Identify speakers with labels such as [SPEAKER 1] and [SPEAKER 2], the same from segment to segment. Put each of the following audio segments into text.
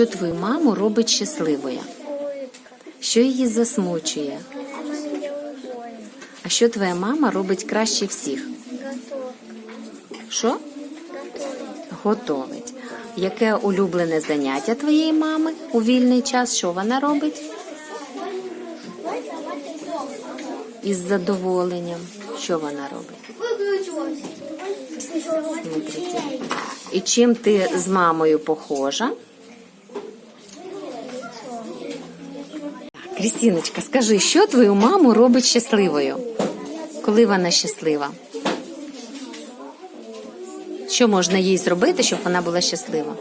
[SPEAKER 1] Що твою маму робить щасливою? Що її засмучує? А що твоя мама робить краще всіх? Що? Готовить. Яке улюблене заняття твоєї мами у вільний час? Що вона робить? Із задоволенням. Що вона робить? І чим ти з мамою похожа? Крістіночка, скажи, що твою маму робить щасливою? Коли вона щаслива? Що можна їй зробити, щоб вона була щаслива?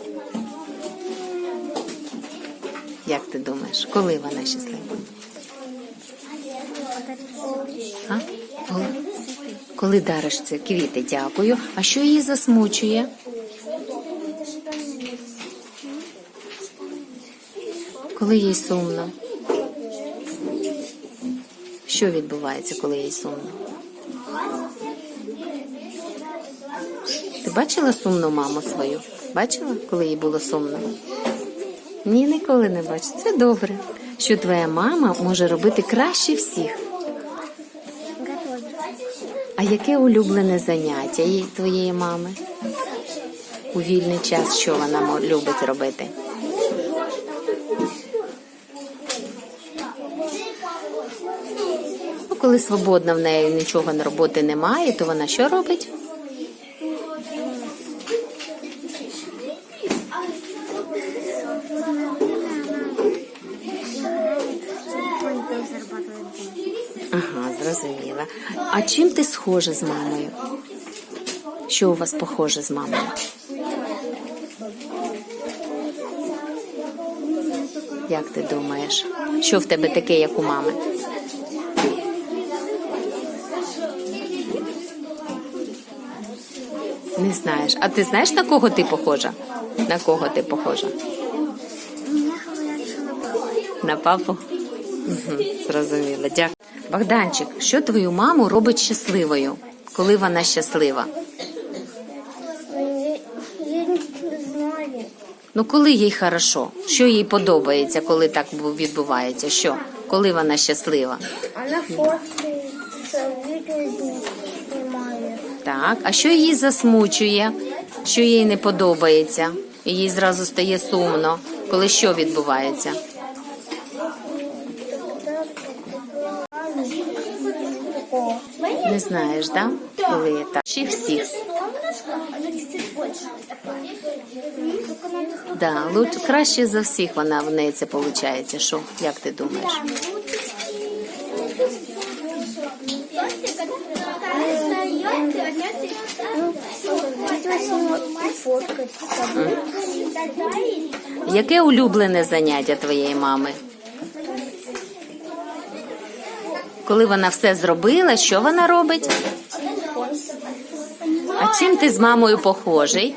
[SPEAKER 1] Як ти думаєш, коли вона щаслива? А? Коли? Коли дариш це квіти, дякую. А що її засмучує? Коли їй сумно? Що відбувається, коли їй сумно? Ти бачила сумну маму свою? Бачила, коли їй було сумно? Ні, ніколи не бачу. Це добре. Що твоя мама може робити краще всіх. А яке улюблене заняття твоєї мами? У вільний час, що вона любить робити? Ну, коли свободно в неї нічого на роботи немає, то вона що робить? Ага, зрозуміла. А чим ти схожа з мамою? Що у вас похоже з мамою? Як ти думаєш? Що в тебе таке, як у мами? Не знаєш. А ти знаєш, на кого ти похожа? На кого ти похожа?
[SPEAKER 2] На папу.
[SPEAKER 1] На папу? Угу, зрозуміла. Дякую. Богданчик, що твою маму робить щасливою, коли вона щаслива?
[SPEAKER 2] Я, я не знаю.
[SPEAKER 1] Ну, коли їй хорошо, що їй подобається, коли так відбувається? Що? Коли вона щаслива?
[SPEAKER 2] Она фоткает, видео снимает.
[SPEAKER 1] Так, а що її засмучує? Що їй не подобається? Їй зразу стає сумно, коли що відбувається? Не знаєш, да? Коли так?
[SPEAKER 2] Только надо
[SPEAKER 1] Да, краще за всіх вона в неї це виходить. Що? Як ти думаєш?
[SPEAKER 2] Фоткать.
[SPEAKER 1] Яке улюблене заняття твоєї мами? Коли вона все зробила, що вона робить? А чим ти з мамою похожий?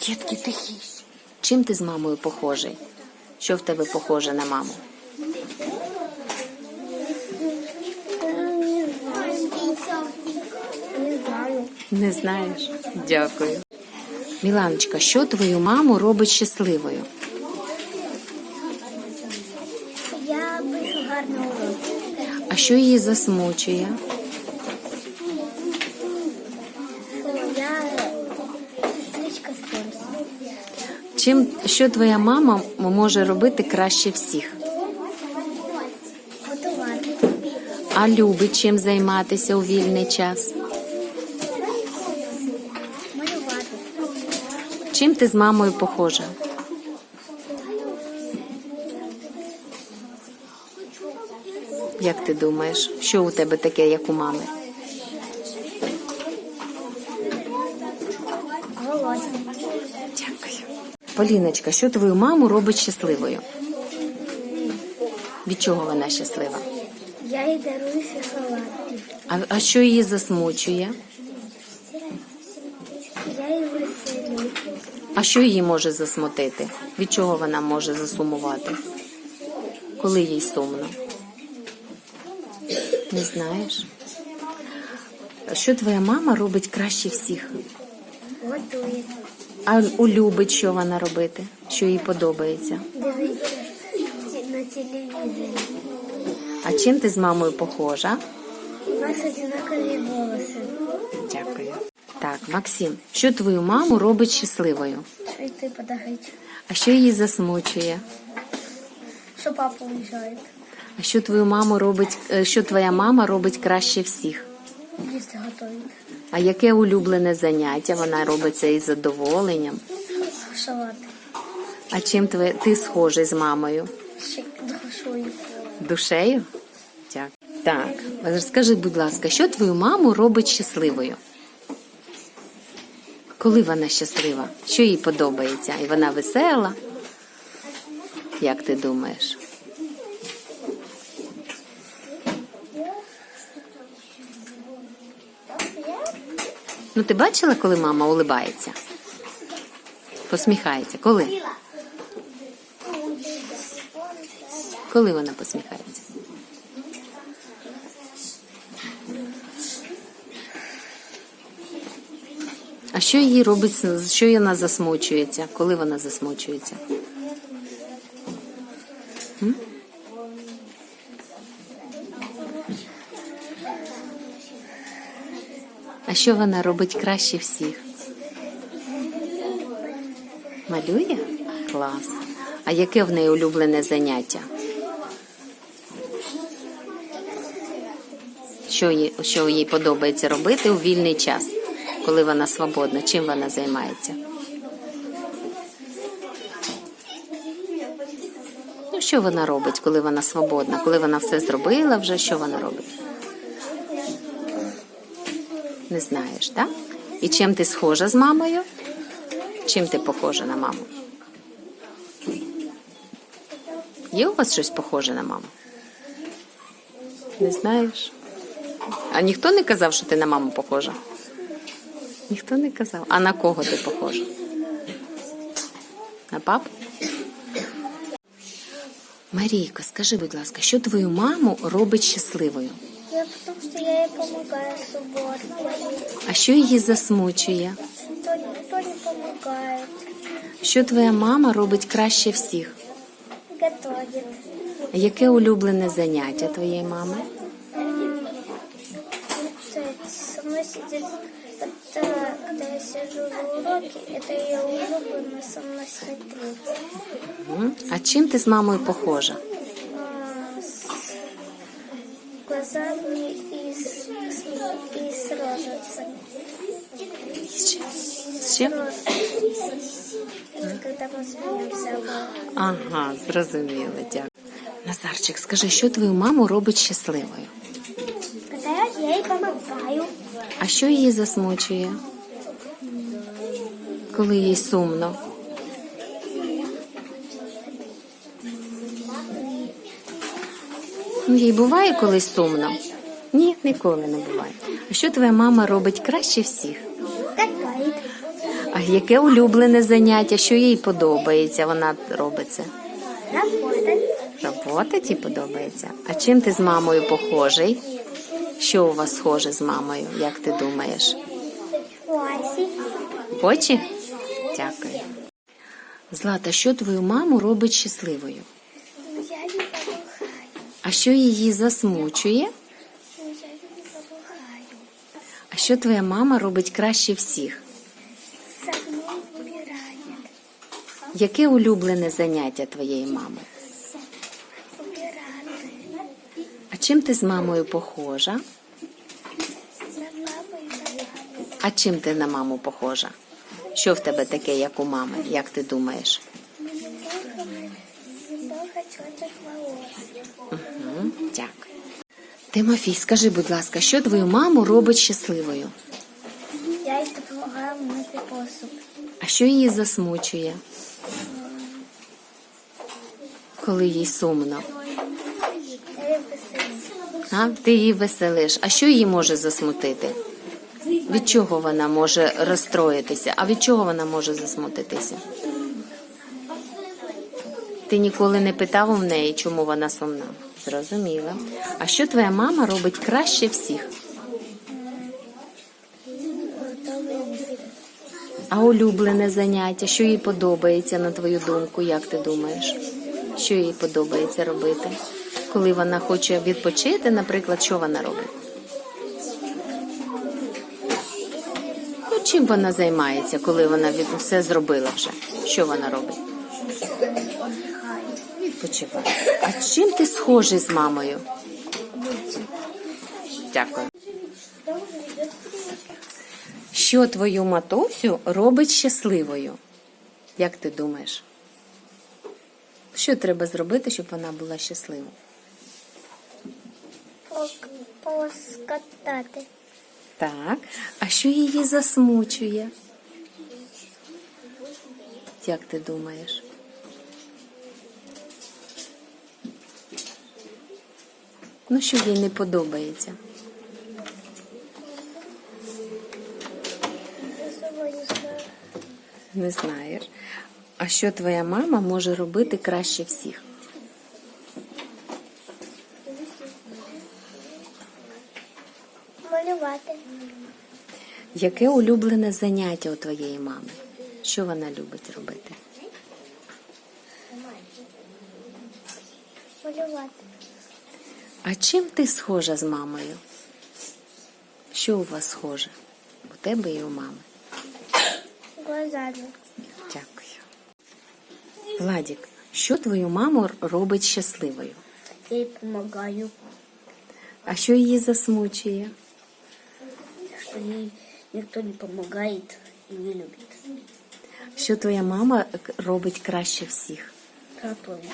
[SPEAKER 1] Дітки, тихіш. Чим ти з мамою похожий? Що в тебе похоже на маму?
[SPEAKER 2] Не
[SPEAKER 1] знаєш? Дякую. Міланочка, що твою маму робить щасливою?
[SPEAKER 2] Я пишу гарний урок.
[SPEAKER 1] А що її засмучує?
[SPEAKER 2] Я сестричка Спорсу.
[SPEAKER 1] Чим що твоя мама може робити краще всіх?
[SPEAKER 2] Готувати.
[SPEAKER 1] А любить чим займатися у вільний час? Чим ти з мамою похожа? Як ти думаєш, що у тебе таке, як у мами? Дякую. Поліночка, що твою маму робить щасливою? Від чого вона щаслива?
[SPEAKER 2] Я їй дарую шоколад.
[SPEAKER 1] А, а що її засмучує?
[SPEAKER 2] Я її веселю.
[SPEAKER 1] А що її може засмутити? Від чого вона може засумувати? Коли їй сумно? Не знаєш? Що твоя мама робить краще всіх?
[SPEAKER 2] Готує.
[SPEAKER 1] А улюбить, що вона робити? Що їй подобається?
[SPEAKER 2] Дивіться на телевізорі.
[SPEAKER 1] А чим ти з мамою похожа?
[SPEAKER 2] У нас одинакові волоси.
[SPEAKER 1] Дякую. Так, Максим, що твою маму робить щасливою?
[SPEAKER 2] Що йти подарити?
[SPEAKER 1] А що її засмучує?
[SPEAKER 2] Що папа уїжджає?
[SPEAKER 1] А що твою маму робить, е, що твоя мама робить краще всіх?
[SPEAKER 2] Їсти готують.
[SPEAKER 1] А яке улюблене заняття вона робить це із задоволенням?
[SPEAKER 2] Шалат.
[SPEAKER 1] А чим твоє- ти схожий з мамою?
[SPEAKER 2] Душою.
[SPEAKER 1] Душею? Дякую. Так, розкажи, будь ласка, що твою маму робить щасливою? Коли вона щаслива? Що їй подобається? І вона весела? Як ти думаєш? Ну, ти бачила, коли мама улибається? Посміхається. Коли? Коли вона посміхається? А що їй робить, що вона засмучується? Коли вона засмучується? А що вона робить краще всіх? Малює? Клас. А яке в неї улюблене заняття? Що їй, що їй подобається робити у вільний час, коли вона свободна? Чим вона займається? Ну, що вона робить, коли вона свободна? Коли вона все зробила вже, що вона робить? Не знаєш, так? І чим ти схожа з мамою? Чим ти похожа на маму? Є у вас щось похоже на маму? Не знаєш? А ніхто не казав, що ти на маму похожа? Ніхто не казав. А на кого ти похожа? На папу? Марійко, скажи, будь ласка, що твою маму робить щасливою?
[SPEAKER 2] Я потому что я ей помогаю субботу.
[SPEAKER 1] А що її засмучує?
[SPEAKER 2] Кто никто не помогает.
[SPEAKER 1] Що твоя мама робить краще всіх?
[SPEAKER 2] Готовит.
[SPEAKER 1] Яке улюблене заняття твоєї мами?
[SPEAKER 2] Это со мной сидит, это, когда я сижу за уроки, это ее улюблено со мной смотреть.
[SPEAKER 1] М? А чим ти з мамою похожа?
[SPEAKER 2] А, с глазами и с, с- и с рожицами.
[SPEAKER 1] З чим?
[SPEAKER 2] Это когда мы смеемся.
[SPEAKER 1] Ага, зрозуміло, дякую. Назарчик, скажи, що твою маму робить щасливою?
[SPEAKER 2] Когда я ей помогаю,
[SPEAKER 1] А що її засмучує? Коли їй сумно? Ну, їй буває колись сумно? Ні, ніколи не буває. А що твоя мама робить краще всіх? А яке улюблене заняття, що їй подобається, вона робить це? Робота ті подобається. А чим ти з мамою похожий? Що у вас схоже з мамою, як ти думаєш? Очі? Злата, що твою маму робить щасливою?
[SPEAKER 2] я не помогаю,
[SPEAKER 1] А що її засмучує?
[SPEAKER 2] я не помогаю.
[SPEAKER 1] А що твоя мама робить краще всіх?
[SPEAKER 2] Мной убирает,
[SPEAKER 1] Яке улюблене заняття твоєї мами?
[SPEAKER 2] убирает.
[SPEAKER 1] А чим ти з мамою похожа?
[SPEAKER 2] На папу.
[SPEAKER 1] А чим ти на маму похожа? Що в тебе таке, як у мами? Як ти думаєш? Угу, дякую. Тимофій, скажи, будь ласка, що твою маму робить щасливою?
[SPEAKER 2] Я ей помогаю мыть посуд.
[SPEAKER 1] А що її засмучує? Коли їй сумно. А? Ти її веселиш. А що її може засмутити? Від чого вона може розстроїтися? А від чого вона може засмутитися? Ти ніколи не питав у неї, чому вона сумна? Зрозуміла. А що твоя мама робить краще всіх? А улюблене заняття, що їй подобається, на твою думку, як ти думаєш? Що їй подобається робити? Коли вона хоче відпочити, наприклад, що вона робить? Чим вона займається, коли вона все зробила вже? Що вона робить? Відпочиває. А чим ти схожий з мамою? Дякую. Що твою матусю робить щасливою? Як ти думаєш? Що треба зробити, щоб вона була щаслива?
[SPEAKER 2] Поскатати.
[SPEAKER 1] Так. А що її засмучує? Як ти думаєш? Ну, що їй не подобається?
[SPEAKER 2] Не
[SPEAKER 1] знаєш. А що твоя мама може робити краще всіх? Яке улюблене заняття у твоєї мами? Що вона любить робити?
[SPEAKER 2] Малювати.
[SPEAKER 1] А чим ти схожа з мамою? Що у вас схоже? У тебе і у мами.
[SPEAKER 2] Глазами.
[SPEAKER 1] Дякую. Владік, що твою маму робить щасливою?
[SPEAKER 2] Я їй допомагаю.
[SPEAKER 1] А що її засмучує?
[SPEAKER 2] Что ей никто не помогает и не любит.
[SPEAKER 1] Що твоя мама робить краще всіх?
[SPEAKER 2] Готовит.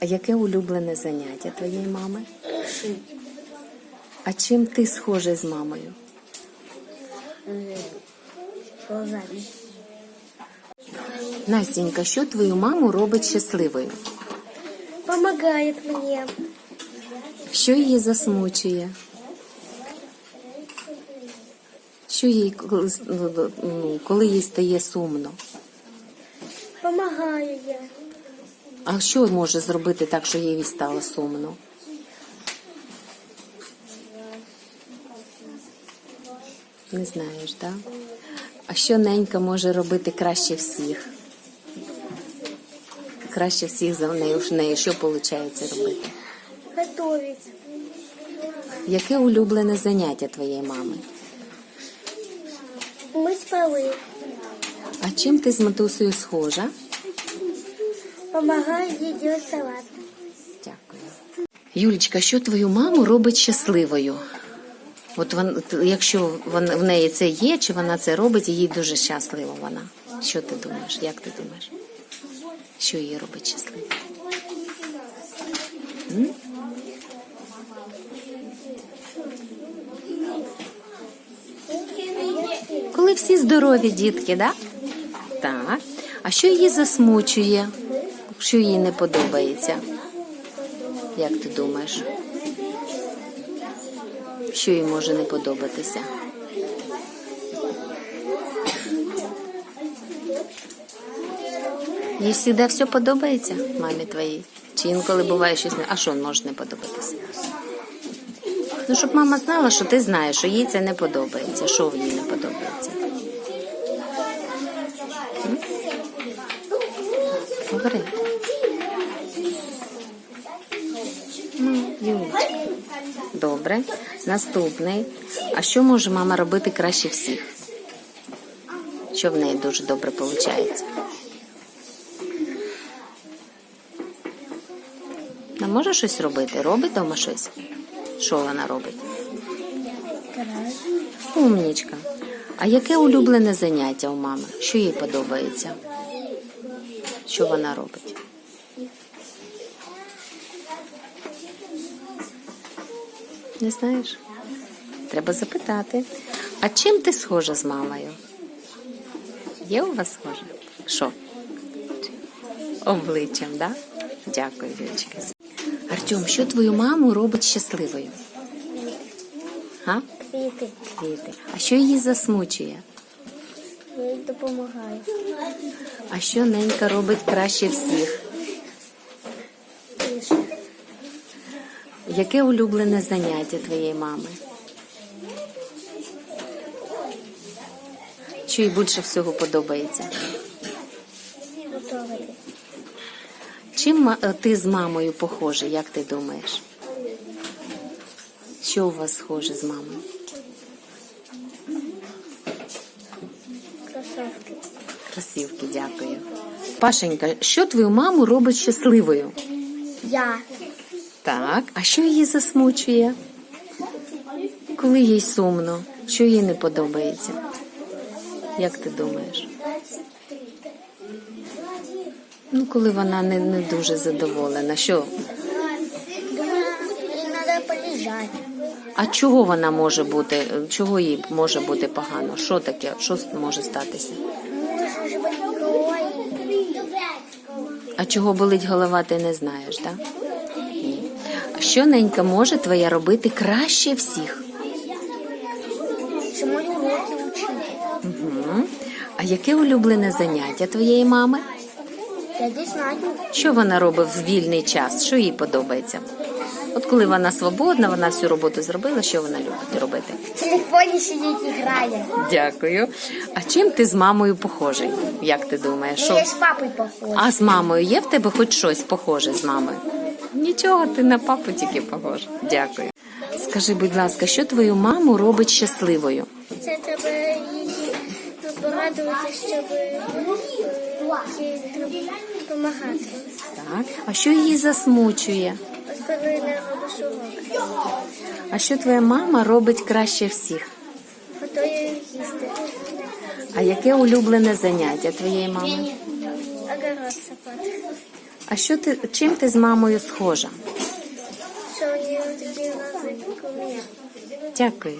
[SPEAKER 1] А яке улюблене заняття твоєї мами?
[SPEAKER 2] Шить.
[SPEAKER 1] А чим ти схожий з мамою?
[SPEAKER 2] Э, Глазами.
[SPEAKER 1] Настенька, що твою маму робить щасливою?
[SPEAKER 2] Помогает мне.
[SPEAKER 1] Що її засмучує? Що їй коли, ну, ну, коли їй стає сумно?
[SPEAKER 2] Помогаю я.
[SPEAKER 1] А що може зробити так, що їй стало сумно? Не знаєш, так? А що ненька може робити краще всіх? Краще всіх за нею в неї що виходить робити?
[SPEAKER 2] Готовить.
[SPEAKER 1] Яке улюблене заняття твоєї мами?
[SPEAKER 2] Мыть полы.
[SPEAKER 1] А чим ти з матусею схожа?
[SPEAKER 2] Ей делать салат.
[SPEAKER 1] Дякую. Юлічка, що твою маму робить щасливою? От вон, якщо вон, в неї це є, чи вона це робить, їй дуже щаслива вона. Що ти думаєш? Як ти думаєш? Що її робить щасливою? М? Всі здорові дітки, да? Так. А що її засмучує? Що їй не подобається? Як ти думаєш? Що їй може не подобатися? Їй завжди все подобається, мамі твоїй? Чи інколи буває щось не. А що може не подобатися? Ну, щоб мама знала, що ти знаєш, що їй це не подобається. Що в їй не подобається? М? Говори. Ну, Юлечка. Добре. Наступний. А що може мама робити краще всіх? Що в неї дуже добре виходить? Вона може щось робити? Робить вдома щось? Що вона робить? Умнічка. А яке улюблене заняття у мами? Що їй подобається? Що вона робить? Не знаєш? Треба запитати. А чим ти схожа з мамою? Є у вас схоже? Що? Обличчям, так? Да? Дякую, Юлечка. Артем, що твою маму робить щасливою? Га?
[SPEAKER 2] Квіти.
[SPEAKER 1] Квіти. А що її засмучує?
[SPEAKER 2] Я їй допомагаю.
[SPEAKER 1] А що ненька робить краще всіх? Яке улюблене заняття твоєї мами? Що їй більше всього подобається?
[SPEAKER 2] Готовили.
[SPEAKER 1] Чим е, ти з мамою похожий, як ти думаєш? Що у вас схоже з мамою?
[SPEAKER 2] Кросовки.
[SPEAKER 1] Красивки, дякую. Пашенька, що твою маму робить щасливою?
[SPEAKER 2] Я.
[SPEAKER 1] Так, а що її засмучує? Коли їй сумно, що їй не подобається? Як ти думаєш? Ну, коли вона не, не дуже задоволена, що? А чого вона може бути? Чого їй може бути погано? Що таке? Що може статися? А чого болить голова, ти не знаєш, так? Що ненька може твоя робити краще всіх?
[SPEAKER 2] Що мої уроки вчити.
[SPEAKER 1] Угу. А яке улюблене заняття твоєї мами?
[SPEAKER 2] Я не знаю.
[SPEAKER 1] Що вона робить в вільний час? Що їй подобається? От коли вона свободна, вона всю роботу зробила, що вона любить робити?
[SPEAKER 2] В телефоні сидить і грає.
[SPEAKER 1] Дякую. А чим ти з мамою похожий? Як ти думаєш? Що?
[SPEAKER 2] Я з папою похожа.
[SPEAKER 1] А з мамою є в тебе хоч щось похоже з мамою? Нічого, ти на папу тільки похожа. Дякую. Скажи, будь ласка, що твою маму робить щасливою?
[SPEAKER 2] Це треба її порадувати, щоб е, їй допомагати.
[SPEAKER 1] Так. А що її засмучує?
[SPEAKER 2] Коли не робиш урок.
[SPEAKER 1] А що твоя мама робить краще всіх?
[SPEAKER 2] Готую їсти.
[SPEAKER 1] А яке улюблене заняття твоєї мами? А що ти чим ти з мамою схожа? Дякую.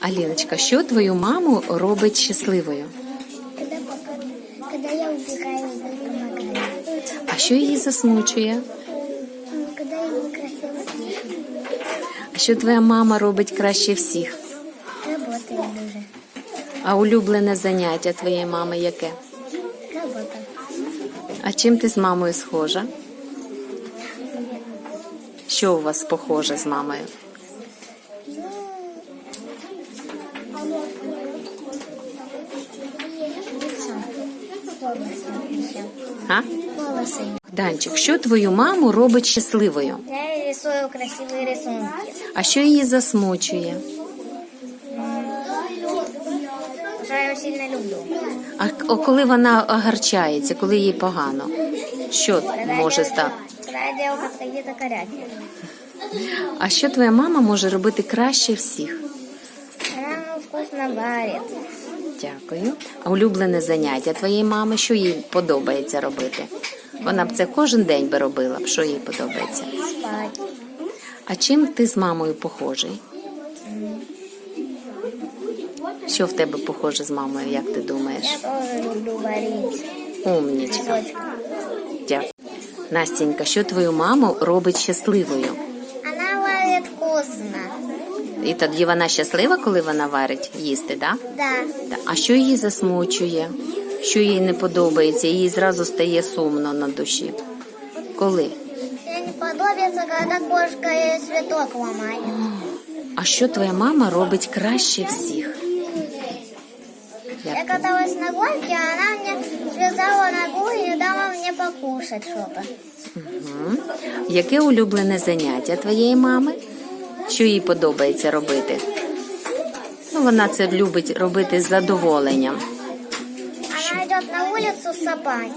[SPEAKER 1] Аліночка, що твою маму робить щасливою?
[SPEAKER 2] Когда я вы помогаете.
[SPEAKER 1] А що її засмучує?
[SPEAKER 2] Когда я некрасиво пишу.
[SPEAKER 1] А що твоя мама робить краще всіх?
[SPEAKER 2] Работаю дуже.
[SPEAKER 1] А улюблене заняття твоєї мами яке?
[SPEAKER 2] Робота.
[SPEAKER 1] А чим ти з мамою схожа? Що у вас похоже з мамою?
[SPEAKER 2] Волосы.
[SPEAKER 1] А?
[SPEAKER 2] Волосы.
[SPEAKER 1] Данчик, що твою маму робить щасливою?
[SPEAKER 2] Я рисую красивые рисунки.
[SPEAKER 1] А що її засмучує?
[SPEAKER 2] Я сильно люблю.
[SPEAKER 1] А о, коли вона огарчається, коли їй погано? Що може стати?
[SPEAKER 2] Коряки.
[SPEAKER 1] А що твоя мама може робити краще всіх?
[SPEAKER 2] Она ну, вкусно варит.
[SPEAKER 1] Дякую. А улюблене заняття твоєї мами, що їй подобається робити? Вона б це кожен день би робила, б, що їй подобається.
[SPEAKER 2] Спать.
[SPEAKER 1] А чим ти з мамою похожий? Що в тебе похоже з мамою, як ти думаєш?
[SPEAKER 2] Я тоже люблю варить.
[SPEAKER 1] Умнічка. Дякую. Настенька, що твою маму робить щасливою?
[SPEAKER 2] Она варит вкусно.
[SPEAKER 1] І тоді вона щаслива, коли вона варить їсти, да?
[SPEAKER 2] Да.
[SPEAKER 1] А що її засмучує? Що їй не подобається? Їй зразу стає сумно на душі. Коли?
[SPEAKER 2] Мне не подобается, когда кошка ей цветок ломает.
[SPEAKER 1] А що твоя мама робить краще всіх?
[SPEAKER 2] Я каталась на гонке, а она мне связала ногу и дала мне покушать что-то.
[SPEAKER 1] Мгм. Яке улюблене заняття твоєї мами? Що їй подобається робити? Ну, вона це любить робити з задоволенням.
[SPEAKER 2] Она идет на улицу сапать.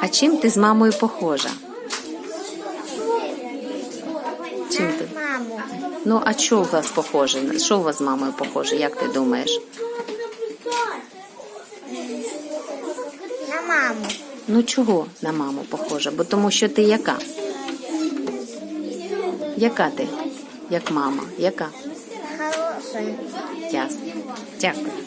[SPEAKER 1] А чим ти з мамою похожа? Чим ти?
[SPEAKER 2] Маму.
[SPEAKER 1] Ну, а що у вас похоже? Що у вас з мамою похоже? Як ти думаєш?
[SPEAKER 2] На маму.
[SPEAKER 1] Ну чого на маму похожа? Бо тому що ти яка? Яка ти? Як мама? Яка? Ясно. Дякую.